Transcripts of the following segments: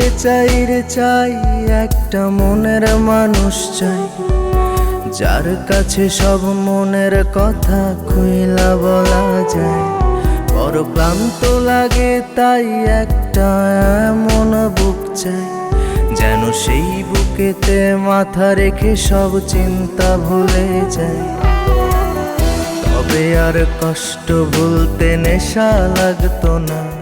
চাই রে চাই, একটা মনের মানুষ চাই। যার কাছে সব মনের কথা খুইলা বলা যায়। বড় ক্লান্ত লাগে তাই একটা এমন বুক চাই। যেন সেই বুকেতে মাথা রেখে সব চিন্তা ভুলে যায় তবে আর কষ্ট ভুলতে নেশা লাগতো না।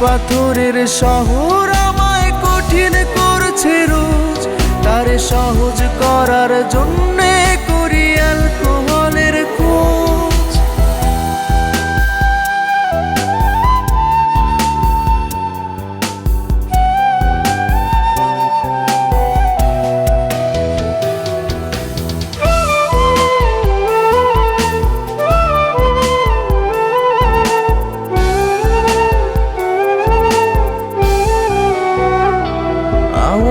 পাথরের শহর আমায় কঠিন করছে রোজ। তার সহজ করার জন্যে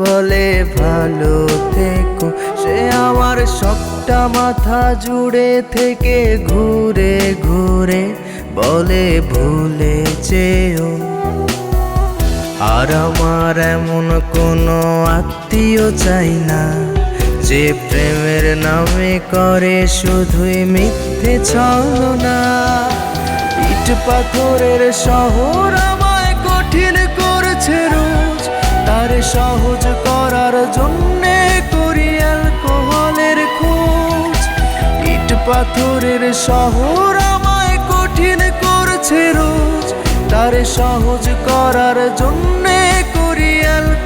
বলে ভালো থেকো। সে আমার সবটা মাথা জুড়ে থেকে ঘুরে ঘুরে বলে ভুলে যেও। আর আমার এমন কোনো আত্মীয় চাই না, যে প্রেমের নামে করে শুধুই মিথ্যে ছলনা। ইট পাথরের শহর আমায় পাথরের শহর আমায় কঠিন করছে রোজ। তার সহজ করার জন্যে করি অ্যালকোহলের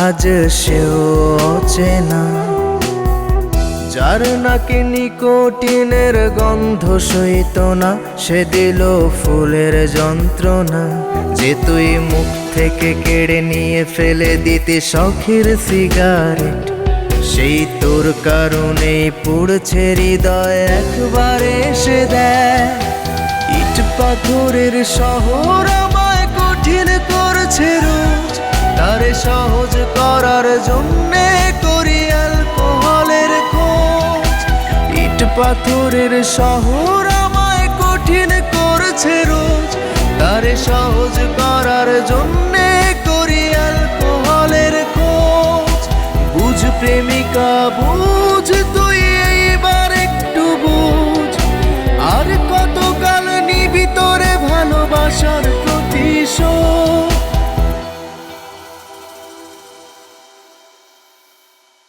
আজ সেও অচেনা। যার নাকি নিকোটিনের গন্ধ সইত না, সে দিল ফুলের যন্ত্রণা। যে তুই মুখ থেকে কেড়ে নিয়ে ফেলে দিতে শখের সিগারেট, সেই তোর কারণেই পুড়ছে হৃদয় একবার এসে দেয়। ইট পাথরের শহর আমায় কঠিন করছে রোজ তারে সহজ করার জন্যে করি অ্যালকোহলের খোঁজ। ইট পাথরের শহর আমায় কঠিন করছে রোজ। তারে সহজ করার জন্যে করি অ্যালকোহলের খোঁজ। বুঝ প্রেমিকা, বুঝ তুই এইবার একটু বুঝ। আর কতকাল নিবি তোরে ভালোবাসার